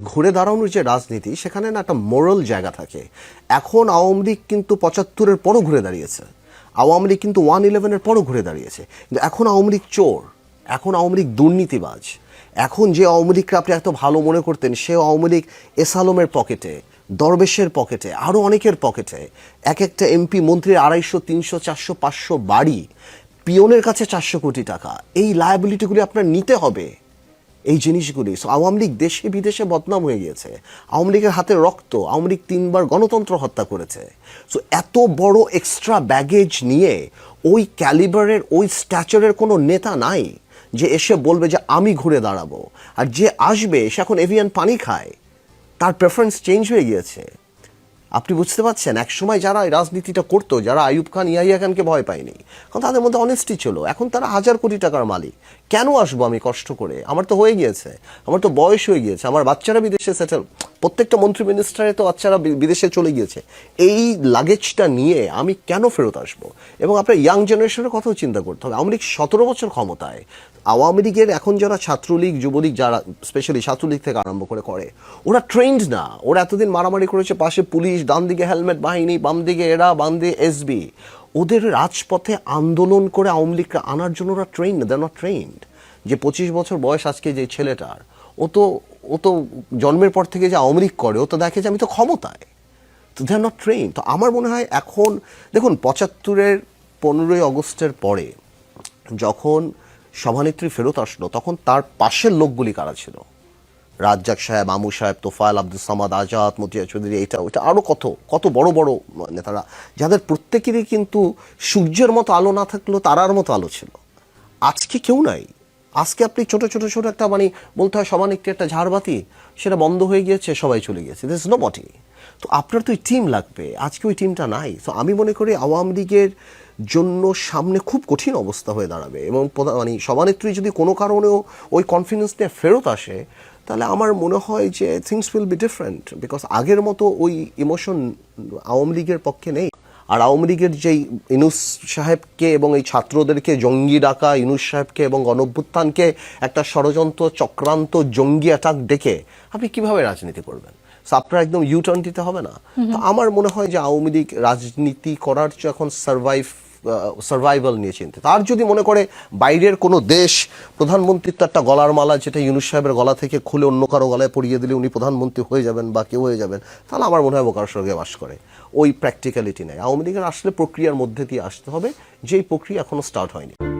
ঘুরে দাঁড়ানোর যে রাজনীতি, সেখানে না একটা মোরাল জায়গা থাকে। এখন আওয়ামী লীগ কিন্তু পঁচাত্তরের পরও ঘুরে দাঁড়িয়েছে। আওয়ামী লীগ কিন্তু ওয়ান ইলেভেনের পরও ঘুরে দাঁড়িয়েছে। কিন্তু এখন আওয়ামী লীগ চোর, এখন আওয়ামী লীগ দুর্নীতিবাজ। এখন যে আওয়ামী লীগকে আপনি এত ভালো মনে করতেন, সে আওয়ামী লীগ এসালমের পকেটে, দরবেশের পকেটে আরও অনেকের পকেটে, এক একটা এমপি মন্ত্রীর আড়াইশো, তিনশো, চারশো, পাঁচশো বাড়ি, পিয়নের কাছে চারশো কোটি টাকা। এই লায়াবিলিটিগুলি আপনার নিতে হবে। এই জিনিসগুলি। সো আওয়ামী লীগ দেশে বিদেশে বদনাম হয়ে গিয়েছে। আওয়ামী লীগের হাতে রক্ত, আওয়ামী লীগ তিনবার গণতন্ত্র হত্যা করেছে। সো এত বড় এক্সট্রা ব্যাগেজ নিয়ে ওই ক্যালিবারের ওই স্ট্যাচারের কোনো নেতা নাই যে এসে বলবে যে, আমি ঘুরে দাঁড়াবো। আর যে আসবে, সে এখন এভিয়ান পানি খায়। তার প্রেফারেন্স চেঞ্জ হয়ে গিয়েছে। আপনি বুঝতে পারছেন? একসময় যারা এই রাজনীতিটা করতো, যারা আয়ুব খান, ইয়াহিয়া খানকে ভয় পায়নি, কারণ তাদের মধ্যে অনেস্টি ছিল। এখন তারা হাজার কোটি টাকার মালিক। কেন আসব আমি কষ্ট করে? আমার তো হয়ে গিয়েছে। আমার তো বয়স হয়ে গিয়েছে। আমার বাচ্চারা বিদেশে সেটেল প্রত্যেকটা মন্ত্রী মিনিস্টারে তো বাচ্চারা বিদেশে চলে গিয়েছে। এই লাগেজটা নিয়ে আমি কেন ফেরত আসব? এবং আপনার ইয়াং জেনারেশনের কথাও চিন্তা করতে হবে। আওয়ামী লীগ সতেরো বছর ক্ষমতায়। আওয়ামী লীগের এখন যারা ছাত্রলীগ, যুবলীগ, যারা স্পেশালি ছাত্রলীগ থেকে আরম্ভ করে করে, ওরা ট্রেন্ড না। ওরা এতদিন মারামারি করেছে, পাশে পুলিশ ডান দিকে হেলমেট বাহিনী বাম দিকে এরা বাম দিকে এসবি ওদের রাজপথে আন্দোলন করে আওয়ামী লীগকে আনার জন্য ওরা ট্রেন দেয় নট ট্রেন্ড যে পঁচিশ বছর বয়স আজকে যে ছেলেটার, ও তো ও তো জন্মের পর থেকে যে আওয়ামী লীগ করে, ও তো দেখে যে আমি তো ক্ষমতায়। তো দে আর নট ট্রেন তো আমার মনে হয় এখন, দেখুন, পঁচাত্তরের পনেরোই আগস্টের পরে যখন সভানেত্রী ফেরত আসলো, তখন তার পাশের লোকগুলি কারা ছিল? রাজ্জাক সাহেব, আমু সাহেব, তোফায়েল, আব্দুল সামাদ, আজাদ, মতিয়া চৌধুরী এটা ওইটা আরও কত কত বড় বড় নেতারা, যাদের প্রত্যেকেরই কিন্তু সূর্যের মতো আলো না থাকলেও তারার মতো আলো ছিল। আজকে কেউ নাই। আজকে আপনি ছোট ছোট ছোট একটা মানে বলতে হয় সমান একটি একটা ঝাড়বাতি, সেটা বন্ধ হয়ে গিয়েছে, সবাই চলে গিয়েছে দিস নো বটি তো আপনার তো ওই টিম লাগবে। আজকে ওই টিমটা নাই। তো আমি মনে করি আওয়ামী লীগের জন্য সামনে খুব কঠিন অবস্থা হয়ে দাঁড়াবে এবং মানে সভানেত্রী যদি কোনো কারণেও ওই কনফিডেন্স নিয়ে ফেরত আসে তাহলে আমার মনে হয় যে things will be different because আগের মতো ওই ইমোশন আওয়ামী লীগের পক্ষে নেই। আর আওয়ামী লীগের যেই ইনুস সাহেবকে এবং এই ছাত্রদেরকে জঙ্গি ডাকা ইনুস সাহেবকে এবং গণভ্যুত্থানকে একটা ষড়যন্ত্র চক্রান্ত জঙ্গি অ্যাটাক ডেকে আপনি কীভাবে রাজনীতি করবেন? আপনার একদম ইউটার্ন দিতে হবে না। তো আমার মনে হয় যে আওয়ামী লীগ রাজনীতি করার চেয়ে এখন সার্ভাইভ সার্ভাইভাল নিয়ে চিন্তিত। আর যদি মনে করে বাইরের কোনো দেশ প্রধানমন্ত্রীর তো একটা গলার মালা যেটা ইউনুস সাহেবের গলা থেকে খুলে অন্য কারও গলায় পরিয়ে দিলে উনি প্রধানমন্ত্রী হয়ে যাবেন বা কেউ হয়ে যাবেন, তাহলে আমার মনে হয় বোকার সঙ্গে বাস করে। ওই প্র্যাকটিক্যালিটি নেই। আওয়ামী লীগের আসলে প্রক্রিয়ার মধ্যে দিয়ে আসতে হবে। যেই প্রক্রিয়া এখনও স্টার্ট হয়নি।